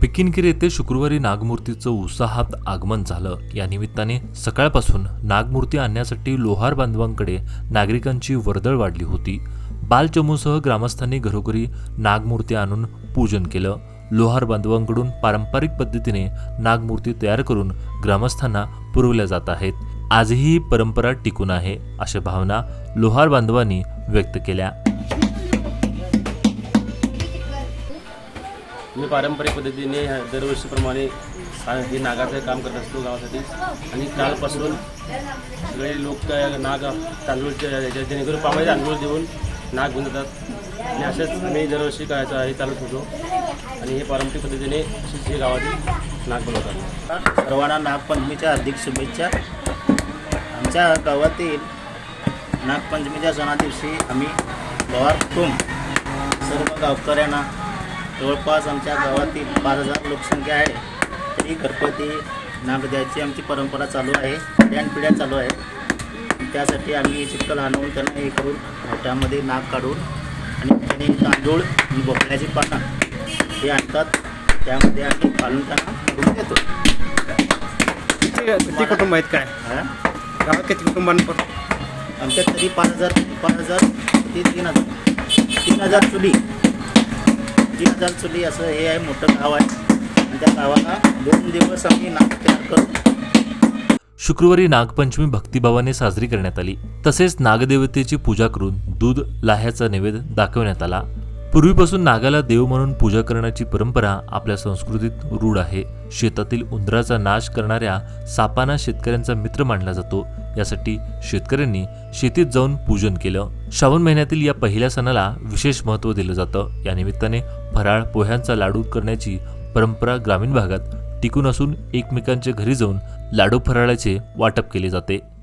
पिकिनकिर येथे शुक्रवारी नागमूर्तीचं उत्साहात आगमन झालं. या निमित्ताने सकाळपासून नागमूर्ती आणण्यासाठी लोहार बांधवांकडे नागरिकांची वर्दळ वाढली होती. बालचमूसह ग्रामस्थांनी घरोघरी नागमूर्ती आणून पूजन केलं. लोहार बांधवांकडून पारंपरिक पद्धतीने नागमूर्ती तयार करून ग्रामस्थांना पुरवल्या जात आहेत. आजही ही परंपरा टिकून आहे अशा भावना लोहार बांधवांनी व्यक्त केल्या. मी पारंपरिक पद्धतीने दरवर्षीप्रमाणे हे नागाचं काम करत असतो गावासाठी. आणि कालपासून सगळे लोक त्या नाग तांदूळच्या जेणेकरून पावायचे तांदूळ देऊन नाग घेऊन जातात आणि असेच मी दरवर्षी करायचं हे चालत होतो. आणि हे पारंपरिक पद्धतीने हे गावातील नाग बनवतात. सर्वांना नागपंचमीच्या हार्दिक शुभेच्छा. आमच्या गावातील नागपंचमीच्या सणादिवशी आम्ही गवार सर्व गावकऱ्यांना जवळपास आमच्या गावातील पाच हजार लोकसंख्या आहे. तरी घरपती नाग द्यायची आमची परंपरा चालू आहे. पिढ्यान पिढ्या चालू आहे. त्यासाठी आम्ही चिखल आणून त्यांना हे करून मोठ्यामध्ये नाग काढून आणि त्याने तांदूळ आणि भोपळ्याची पानं हे आणतात. त्यामध्ये आम्ही घालून त्यांना करून देतो. किती कुटुंब आहेत काय? गावात किती कुटुंबांपर आमच्या तरी पाच हजार पाच हजार ते तीन हजार तीन हजार चुली. तीन हजार चुली असं हे आहे मोठं गाव आहे. आणि त्या गावाला दोन दिवस आम्ही नाक तयार करू शुक्रवारी नागपंचमी भक्तिभावाने साजरी करण्यात आली. तसेच नागदेवतेची पूजा करून दूध लाह्याचा नैवेद्य दाखवण्यात आला. पूर्वीपासून नागाला देव म्हणून पूजा करण्याची परंपरा आपल्या संस्कृतीत रूढ आहे. शेतातील उंदराचा नाश करणाऱ्या सापांना शेतकऱ्यांचा मित्र मानला जातो. यासाठी शेतकऱ्यांनी शेतीत जाऊन पूजन केलं. श्रावण महिन्यातील या पहिल्या सणाला विशेष महत्त्व दिलं जातं. या निमित्ताने फराळ पोह्यांचा लाडू करण्याची परंपरा ग्रामीण भागात टिकून असून एकमेकांच्या घरी जाऊन लाडू फराळाचे वाटप केले जाते.